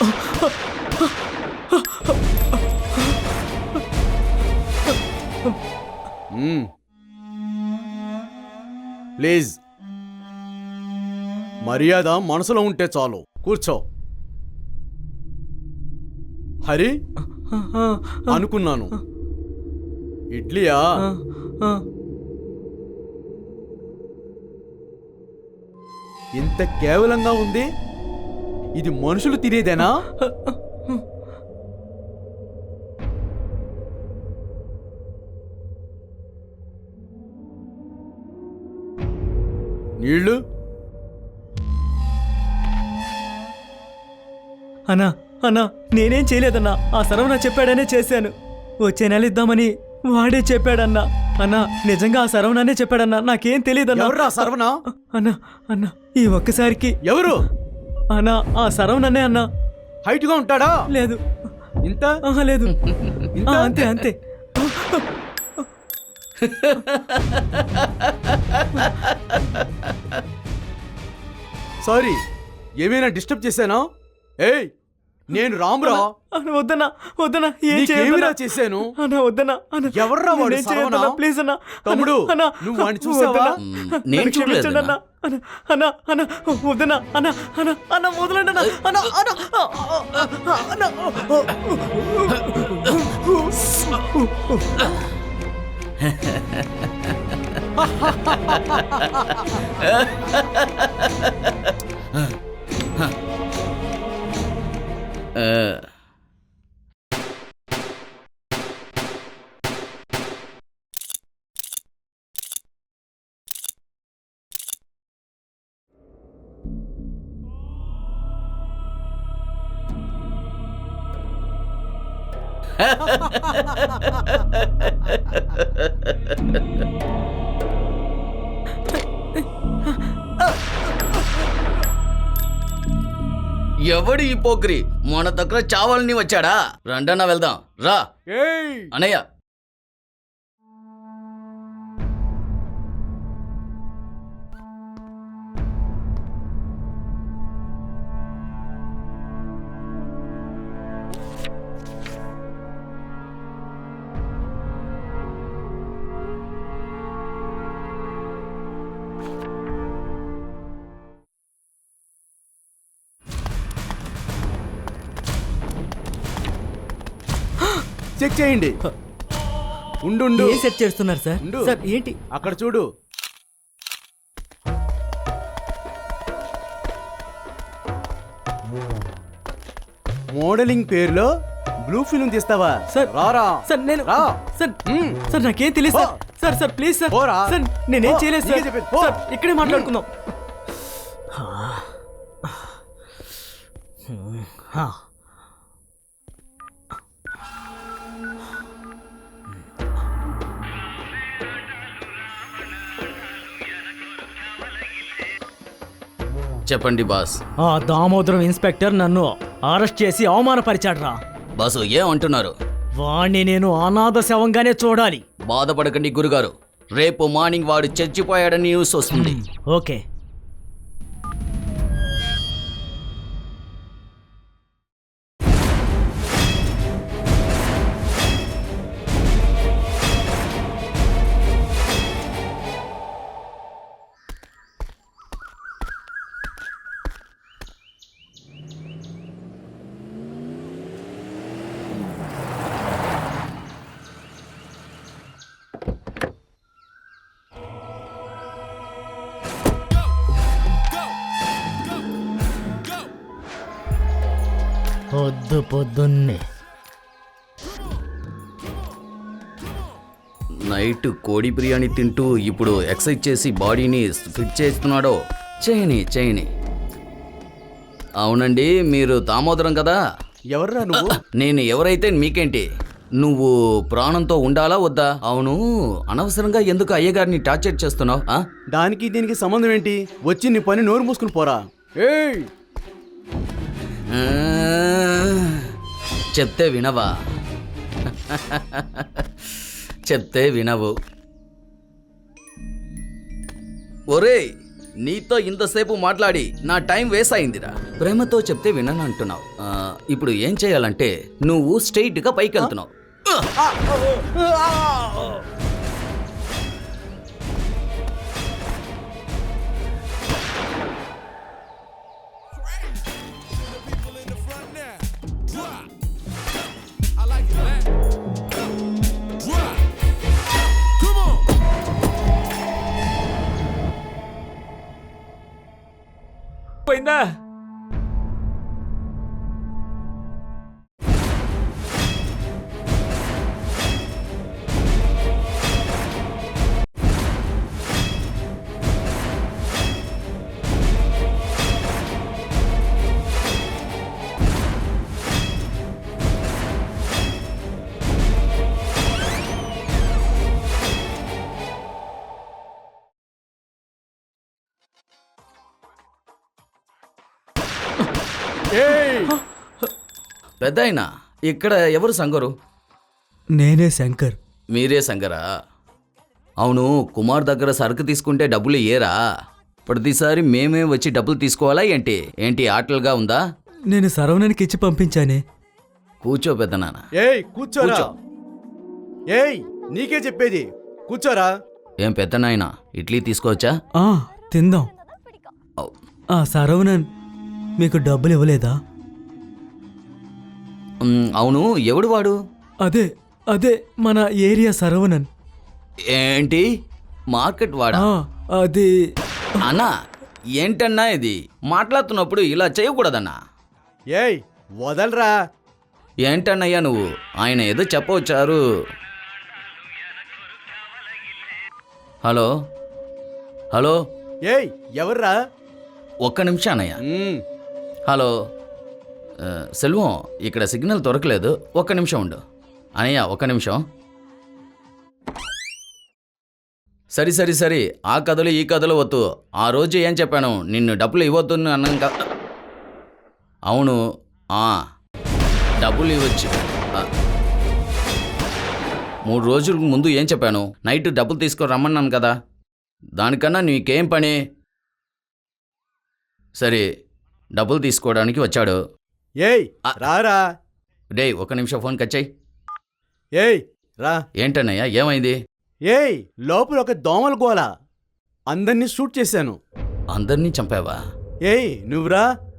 Please. మర్యాద మనసులో ఉంటే చాలు. కూర్చో. హరి? అనుకున్నాను. ఇడ్లీయా? ఇంత కేవలంగా ఉంది? ఇది మనుషులు తినేదేనా? నీళ్ళు? అన్నా అన్నా నేనేం చేయలేదన్నా. ఆ సరవణ చెప్పాడనే చేశాను. వచ్చే నెల ఇద్దామని వాడే చెప్పాడన్నా. అన్నా నిజంగా ఆ సరవణనే చెప్పాడన్నా. నాకేం తెలియదన్నా. సర్వనా? అన్నా అన్నా ఈ ఒక్కసారికి ఎవరు? అన్నా ఆ సరవణనే అన్నా. హైట్గా ఉంటాడా? లేదు. ఇంత? ఆహా లేదు? ఆ, అంతే అంతే. సారీ ఏమైనా డిస్టర్బ్ చేశానా? ఏయ్ నేను రామురా అన్న వద్దన్నా వద్దన్నా ఏం చేయదున్నా చేశాను అన్నా వద్దన్నా అన్న ఎవర్రా వాడు సరవణా? ప్లీజ్ అన్నా తమ్ముడు, అన్నా, నువ్వు వాడిని చూసావా? నేను చూడలేదన్నా. అన్నా. అన్నా అన్నా అన్నా వద్దన్నా అన్నా అన్నా అన్నా వదలండి అన్నా అన్నా అన్నా అన్నా 呃。哈哈哈哈哈！哈哈哈哈哈！ఎవడు ఈ పోక్రి? మన దగ్గర చావాలని వచ్చాడా? రండన్నా వెళ్దాం. రా. అనయ్య చెక్ చేయండి ఉండు ఉండు. ఏం సెట్ చేస్తున్నారు సార్ ఉండు. సార్ ఏంటి అక్కడ చూడు మోడలింగ్ పేరులో బ్లూ ఫిల్మ్ తీస్తావా సార్ రారా సార్ నేను రా. సార్ మ్మ్. సార్ నాకేం తెలియదు సార్ పో. సార్ సార్ ప్లీజ్ సార్ పోరా. సార్ నేనేం పో. చేయలేదు నీకే సార్ చెప్పేది. పో. సార్ ఇక్కడే మాట్లాడుకుందాం చెప్పండి బాస్. ఆ దామోదరం ఇన్స్పెక్టర్ నన్ను అరెస్ట్ చేసి అవమానపరిచాడు రా బాసు ఏం అంటున్నారు వాణ్ణి నేను అనాథ శవంగానే చూడాలి. బాధపడకండి గురుగారు. రేపు మార్నింగ్ వాడు చచ్చిపోయాడని న్యూస్ వస్తుంది. ఓకే. పొద్దు పొద్దున్నే. నైట్ కోడి బిర్యానీ తింటూ ఇప్పుడు ఎక్సర్సైజ్ చేసి బాడీని ఫిట్ చేస్తున్నాడో. చేయని చేయని. అవునండి మీరు దామోదరం కదా? ఎవర్రా నువ్వు? నేను ఎవరైతే మీకేంటి? నువ్వు ప్రాణంతో ఉండాలా వద్దా? అవును అనవసరంగా ఎందుకు అయ్యగారిని టార్చర్ చేస్తున్నావు ఆ? దానికి దీనికి సంబంధం ఏంటి? వచ్చి నీ పని నోరు మూసుకుని పోరా. ఏయ్ ఆ, చెప్తే వినవా? చెప్తే వినవు. ఒరేయ్ నీతో ఇంతసేపు మాట్లాడి నా టైం వేస్ట్ అయిందిరా. ప్రేమతో చెప్తే వినను అంటున్నావు. ఇప్పుడు ఏం చేయాలంటే నువ్వు స్ట్రైట్గా పైకి వెళ్తున్నావు la పెద్ద ఇక్కడ ఎవరు సంగరు? నేనే శంకర్. మీరే సంగరా? అవును కుమార్ దగ్గర సరుకు తీసుకుంటే డబ్బులు ఇయ్యరా? ప్రతిసారి మేమే వచ్చి డబ్బులు తీసుకోవాలా ఏంటి? ఏంటి ఆటలుగా ఉందా? నేను సరవణానికి ఇచ్చి పంపించానే. కూర్చో పెద్దనాన్న. ఏయ్ కూర్చోరా. కూర్చో. ఏయ్ నీకే చెప్పేది. కూర్చోరా. ఏం పెద్దనాయన? ఇడ్లీ తీసుకోవచ్చా? ఆ తిందాం. ఔ. ఆ సరవణన్ మీకు డబ్బులు ఇవ్వలేదా? అవును ఎవడు వాడు? అదే అదే మన ఏరియా సరవణన్. ఏంటి? మార్కెట్ వాడా? అది అన్నా ఏంటన్నా ఇది? మాట్లాడుతున్నప్పుడు ఇలా చేయకూడదన్నా. ఏయ్ వదలరా. ఏంటన్నయ్యా నువ్వు? ఆయన ఏదో చెప్పవచ్చారు. హలో? హలో? ఏయ్ ఎవర్రా? ఒక్క నిమిషం అన్నయ్య. మ్మ్. హలో? సెల్వం ఇక్కడ సిగ్నల్ దొరకలేదు. ఒక్క నిమిషం ఉండు. అనయ్య ఒక్క నిమిషం. సరి సరి సరి. ఆ కథలు ఈ కథలు వద్దు. ఆ రోజు ఏం చెప్పాను? నిన్ను డబ్బులు ఇవ్వద్దు అన్నాను కదా అవును. ఆ, డబ్బులు ఇవ్వచ్చు. మూడు రోజులకు ముందు ఏం చెప్పాను? నైట్ డబ్బులు తీసుకొని రమ్మన్నాను కదా. దానికన్నా నీకేం పని? సరే. డబ్బులు తీసుకోవడానికి వచ్చాడు. ఏయ్ ఆ. రారా. డే ఒక నిమిషం ఫోన్ కట్ చేయి. ఏయ్ రా. ఏంటన్నయ్యా ఏమైంది? ఏయ్ లోపల ఒక దోమల గోల. అందరినీ షూట్ చేశాను. అందరినీ చంపావా? ఏయ్ నువ్వురా.